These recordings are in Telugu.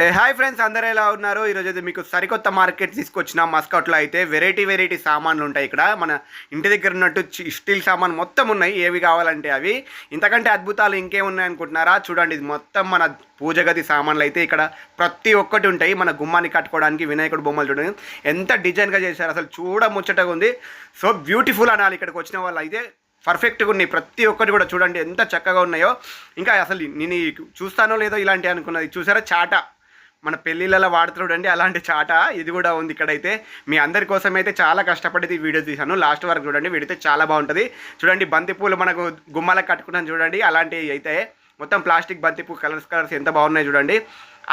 ఏ హాయ్ ఫ్రెండ్స్ అందరూ ఎలా ఉన్నారు? ఈరోజు అయితే మీకు సరికొత్త మార్కెట్ తీసుకొచ్చిన మస్కట్లో అయితే వెరైటీ వెరైటీ సామాన్లు ఉంటాయి ఇక్కడ. మన ఇంటి దగ్గర ఉన్నట్టు చి- స్టీల్ సామాన్ మొత్తం ఉన్నాయి. ఏవి కావాలంటే అవి. ఇంతకంటే అద్భుతాలు ఇంకేమున్నాయి అనుకుంటున్నారా? చూడండి ఇది మొత్తం మన పూజ గది సామాన్లు అయితే ఇక్కడ ప్రతి ఒక్కటి ఉంటాయి. మన గుమ్మాన్ని కట్టుకోవడానికి వినాయకుడు బొమ్మలు చూడండి. ఎంత డిజైన్గా చేశారు అసలు చూడ ముచ్చటగా ఉంది. సో బ్యూటిఫుల్ అనాలి ఇక్కడికి వచ్చిన వాళ్ళు అయితే. పర్ఫెక్ట్గా ఉన్నాయి. ప్రతి ఒక్కటి కూడా చూడండి ఎంత చక్కగా ఉన్నాయో. ఇంకా అసలు నేను చూస్తానో లేదో ఇలాంటి అనుకున్నది. చూసారా? చాట. మన పెళ్ళిళ్ళలో వాడుతున్నాడు చూడండి అలాంటి చాట. ఇది కూడా ఉంది ఇక్కడైతే. మీ అందరి కోసం అయితే చాలా కష్టపడి ఈ వీడియో తీశాను. లాస్ట్ వరకు చూడండి వీడితే చాలా బాగుంటుంది. చూడండి బంతిపూలు మనకు గుమ్మాలకు కట్టుకున్నాను చూడండి అలాంటివి అయితే. మొత్తం ప్లాస్టిక్ బంతిపూ కలర్స్ కలర్స్ ఎంత బాగున్నాయి చూడండి.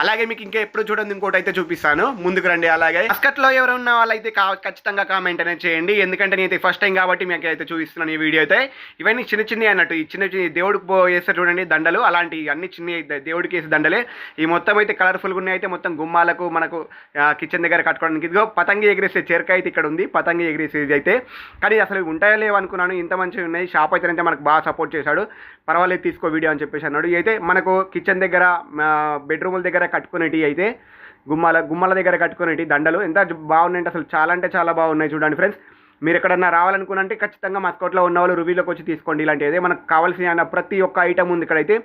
అలాగే మీకు ఇంకా ఎప్పుడు చూడండి ఇంకోటి అయితే చూపిస్తాను. ముందుకు రండి అలాగే. మస్కట్లో ఎవరున్న వాళ్ళైతే కా ఖచ్చితంగా కామెంట్ అనేది చేయండి. ఎందుకంటే నేను ఫస్ట్ టైం కాబట్టి మీకు అయితే చూపిస్తున్నాను ఈ వీడియో అయితే. ఇవన్నీ చిన్న చిన్నవి అన్నట్టు ఈ చిన్న చిన్న దేవుడికి పో చూడండి దండలు అలాంటి అన్ని చిన్న దేవుడికి వేసే దండలే. ఈ మొత్తం అయితే కలర్ఫుల్గా ఉన్నాయి అయితే మొత్తం గుమ్మాలకు మనకు కిచెన్ దగ్గర కట్టుకోవడానికి. ఇదిగో పతంగి ఎగిరేసే చెరక అయితే ఇక్కడ ఉంది పతంగి ఎగిరేసేది అయితే. కానీ అసలు ఉంటాయో లేవనుకున్నాను ఇంత మంచిగా ఉన్నాయి. షాప్ అయితే మనకు బాగా సపోర్ట్ చేశాడు. పర్వాలేదు తీసుకో వీడియో అని చెప్పేసి అన్నాడు. అయితే మనకు కిచెన్ దగ్గర బెడ్రూముల దగ్గర కట్టుకునేటివి అయితే గుమ్మాల గుమ్మాల దగ్గర కట్టుకునేటి దండలు. ఎంత బాగున్నాయంటే అసలు చాలా అంటే చాలా బాగున్నాయి చూడండి ఫ్రెండ్స్. మీరు ఎక్కడన్నా రావాలనుకున్నంటే ఖచ్చితంగా మస్కోట్లో ఉన్న వాళ్ళు రివ్యూలోకి వచ్చి తీసుకోండి. ఇలాంటిది మనకు కావాల్సిన ప్రతి ఒక్క ఐటమ్ ఉంది ఇక్కడైతే.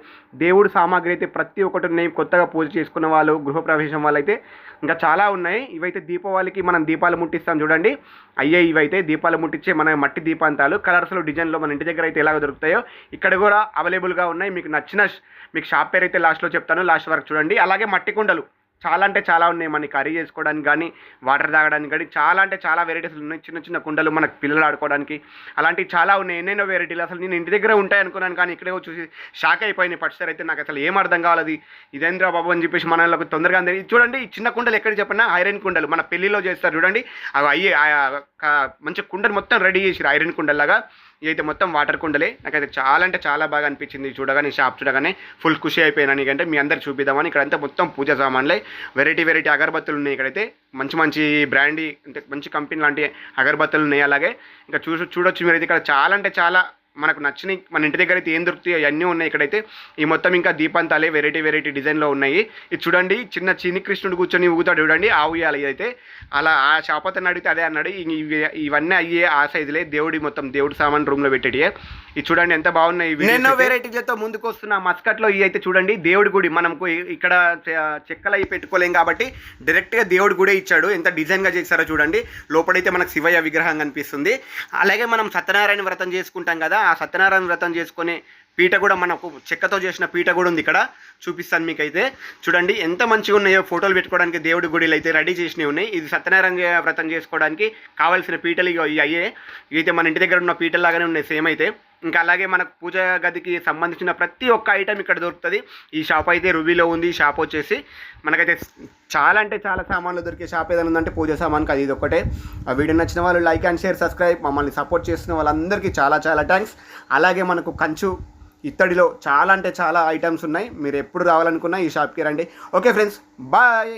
దేవుడు సామాగ్రి అయితే ప్రతి ఒక్కటి ఉన్నాయి. కొత్తగా పూజ చేసుకున్న వాళ్ళు గృహప్రవేశం వాళ్ళైతే ఇంకా చాలా ఉన్నాయి. ఇవైతే దీపావళికి మనం దీపాలు ముట్టిస్తాం చూడండి. అయ్యే ఇవైతే దీపాలు ముట్టించే మన మట్టి దీపాంతాలు. కలర్స్లో డిజైన్లో మన ఇంటి దగ్గర అయితే ఎలాగ దొరుకుతాయో ఇక్కడ కూడా అవైలబుల్గా ఉన్నాయి. మీకు నచ్చిన మీకు షాప్ పేరు అయితే లాస్ట్లో చెప్తాను. లాస్ట్ వరకు చూడండి. అలాగే మట్టి కుండలు. చాలా అంటే చాలా ఉన్నాయి మన కర్రీ చేసుకోవడానికి కానీ వాటర్ తాగడానికి కానీ. చాలా అంటే చాలా వెరైటీస్ ఉన్నాయి. చిన్న చిన్న కుండలు మనకు పిల్లలు ఆడుకోవడానికి. అలాంటివి చాలా ఉన్నాయి. ఎన్నెన్నో వెరైటీలు అసలు నేను ఇంటి దగ్గర ఉంటాయి అనుకున్నాను కానీ ఇక్కడే చూసి షాక్ అయిపోయినాయి పట్టుసారి అయితే నాకు అసలు ఏం అర్థం కావాలి ఇదేంద్రా బాబు అని చెప్పేసి మనకు తొందరగా అందరి చూడండి ఈ చిన్న కుండలు ఎక్కడ చెప్పినా ఐరన్ కుండలు. మన పెళ్ళిలో చేస్తారు చూడండి. అవి అయ్యి మంచి కుండలు మొత్తం రెడీ చేసిరు ఐరన్ కుండల్లాగా. ఇదైతే మొత్తం వాటర్ కుండలే. నాకైతే చాలా అంటే చాలా బాగా అనిపించింది. చూడగానే షాప్ చూడగానే ఫుల్ ఖుషి అయిపోయినా నీకంటే. మీ అందరు చూపిద్దామని ఇక్కడంతా మొత్తం పూజ సామాన్లే. వెరైటీ వెరైటీ అగరబత్తులు ఉన్నాయి ఇక్కడైతే. మంచి మంచి బ్రాండీ అంటే మంచి కంపెనీ లాంటి అగరబత్తులు ఉన్నాయి అలాగే. ఇంకా చూ చూడొచ్చు మీరైతే. ఇక్కడ చాలా అంటే చాలా మనకు నచ్చినవి మన ఇంటి దగ్గర అయితే ఏం దొరుకుతాయి అవన్నీ ఉన్నాయి. ఇక్కడైతే ఈ మొత్తం ఇంకా దీపంతాలే వెరైటీ వెరైటీ డిజైన్లో ఉన్నాయి. ఇది చూడండి చిన్న చిన్ని కృష్ణుడు కూర్చొని ఊగుతాడు చూడండి ఆ ఉయ్యాలి ఇదైతే. అలా ఆ షాప్ అడిగితే అదే అన్నాడు ఇవన్నీ అయ్యే ఆ సైజులే దేవుడి మొత్తం దేవుడి సామాన్ రూమ్లో పెట్టేటియే. ఇది చూడండి ఎంత బాగున్నాయి ఎన్నో వెరైటీలతో ముందుకు వస్తున్న మస్కట్లో ఇవి అయితే చూడండి దేవుడి గుడి మనకు ఇక్కడ చెక్కలు అవి పెట్టుకోలేం కాబట్టి డైరెక్ట్గా దేవుడి గుడే ఇచ్చాడు. ఎంత డిజైన్గా చేశారో చూడండి. లోపలైతే మనకు శివయ్య విగ్రహం కనిపిస్తుంది. అలాగే మనం సత్యనారాయణ వ్రతం చేసుకుంటాం కదా ఆ సత్యనారాయణ వ్రతం చేసుకునే పీట కూడా మనకు చెక్కతో చేసిన పీట కూడా ఉంది ఇక్కడ. చూపిస్తాను మీకైతే. చూడండి ఎంత మంచిగా ఉన్నాయో ఫోటోలు పెట్టుకోవడానికి దేవుడి గుడిలు అయితే రెడీ చేసినవి ఉన్నాయి. ఇది సత్యనారాయణ వ్రతం చేసుకోవడానికి కావాల్సిన పీటలు ఇవి అయ్యే ఇవైతే మన ఇంటి దగ్గర ఉన్న పీటలు లాగానే ఉన్నాయి సేమ్ అయితే. ఇంకా అలాగే మనకు పూజ గదికి సంబంధించిన ప్రతి ఒక్క ఐటెం ఇక్కడ దొరుకుతుంది. ఈ షాప్ అయితే రుబీలో ఉంది ఈ షాప్ వచ్చేసి మనకైతే చాలా అంటే చాలా సామాన్లు దొరికే షాప్ ఏదైనా ఉందంటే పూజ సామాన్కి అది ఇది ఒకటే ఆ వీడియో నచ్చిన వాళ్ళు లైక్ అండ్ షేర్ సబ్స్క్రైబ్ మమ్మల్ని సపోర్ట్ చేస్తున్న వాళ్ళందరికీ చాలా చాలా థ్యాంక్స్ అలాగే మనకు కంచు ఇత్తడిలో చాలా అంటే చాలా ఐటమ్స్ ఉన్నాయి. మీరు ఎప్పుడు రావాలనుకున్నా ఈ షాప్కి రండి. Okay friends bye